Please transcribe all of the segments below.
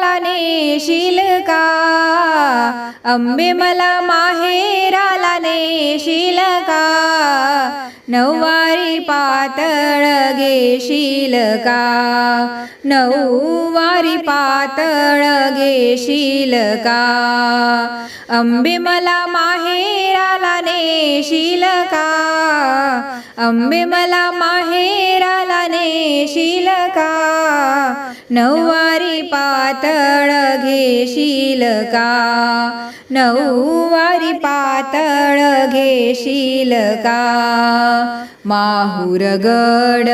मला नेशील का? अंबे मला माहेराला नेशील का? नऊवारी पातळ घेशील का? नऊवारी पातळ घेशील का? अंबे मला माहेराला नेशील का? अंबे मला माहेराला नेशील का? नऊवारी पातळ घेशील का? नऊवारी पातळ घेशील का? माहुरगड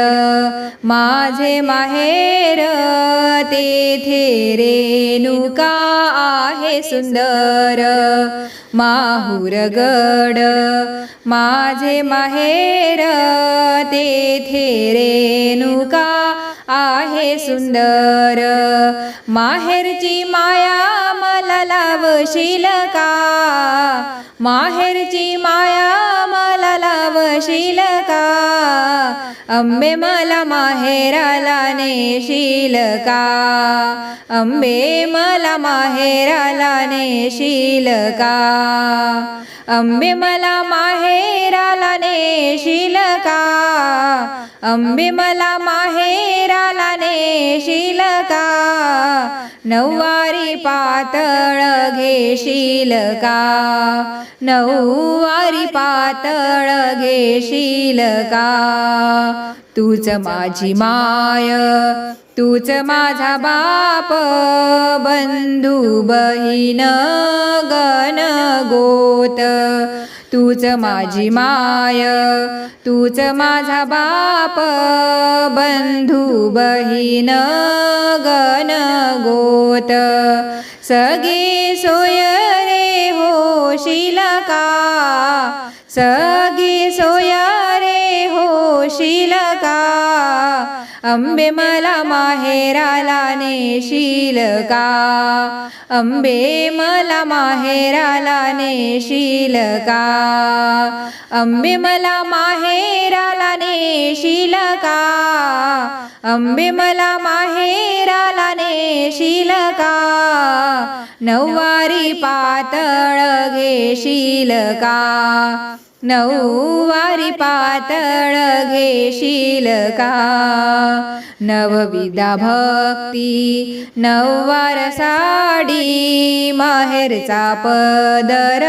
माझे माहेर तेथे रेणुका आहे सुंदर. माहुरगड माझे माहेर तेथे रेणुका आहे सुंदर. माहेरची माया मला लावशील का? माहेरची माया मला लावशील का? अंबे मला माहेराला नेशील का? अंबे मला माहेराला नेशील का? अंबे मला माहेराला नेशील का? अंबे मला माहेर घेशील का? नऊवारी पातळ घेशील का? नऊवारी पातळ घेशील का? तूच माझी माय तूच माझा बाप बंधू बहीण गण गोत तूच माझी माय तूच माझा बाप बंधू बहीण गण गोत सगळे सोय होशील का? सगी सोया रे होशील का? अंबे मला माहेराला नेशील का? अंबे मला माहेराला नेशील का? अंबे मला माहेराला नेशील का? अंबे मला माहेराला नेशील का? नऊवारी पातळ घेशील का? नऊवारी पातळ घेशील का? नवविदा भक्ती नववार साडी माहेरचा पदर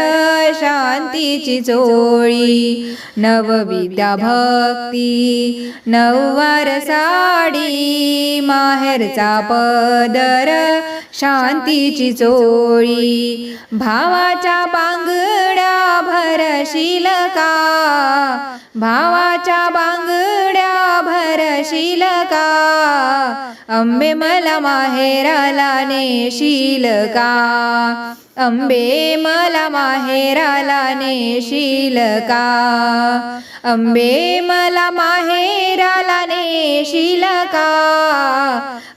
शांतीची चोळी नवविद्या भक्ती नववार साडी माहेरचा पदर शांतीची चोळी भावाच्या बांगड्या भरशील का भावाच्या बांगड्या भरशील का अंबे मला माहेराला नेशील का अंबे मला माहेराला नेशील का अंबे मला माहेराला नेशील का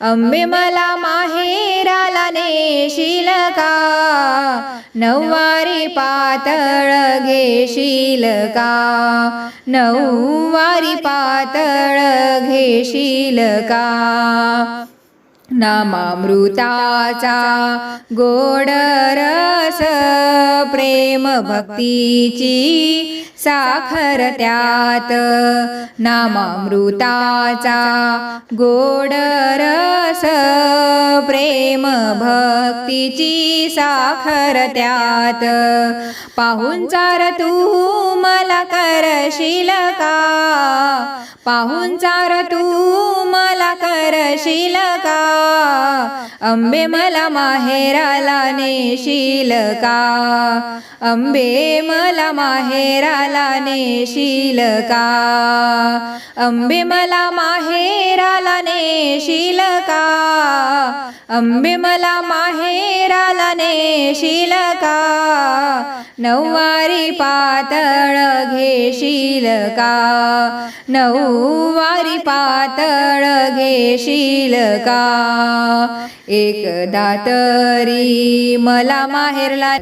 अंबे मला माहेराला नेशील का नऊवारी पातळ घेशील का? नऊवारी पातळ घेशील का? नामामृताचा गोड रस प्रेम भक्तीची साखर त्यात. नामामृताचा गोड रस प्रेम भक्तीची साखर त्यात. पाहून चार तू मला करशील का? पाहून चार तू मला करशील का? अंबे मला माहेराला नेशील का? अंबे मला माहेराला नेशील का? अंबे मला माहेराला नेशील का? अंबे मला माहेराला नेशील का? नऊवारी पातळ घेशील का? नऊवारी पातळ घेशील का? एकदा तरी मला माहेरला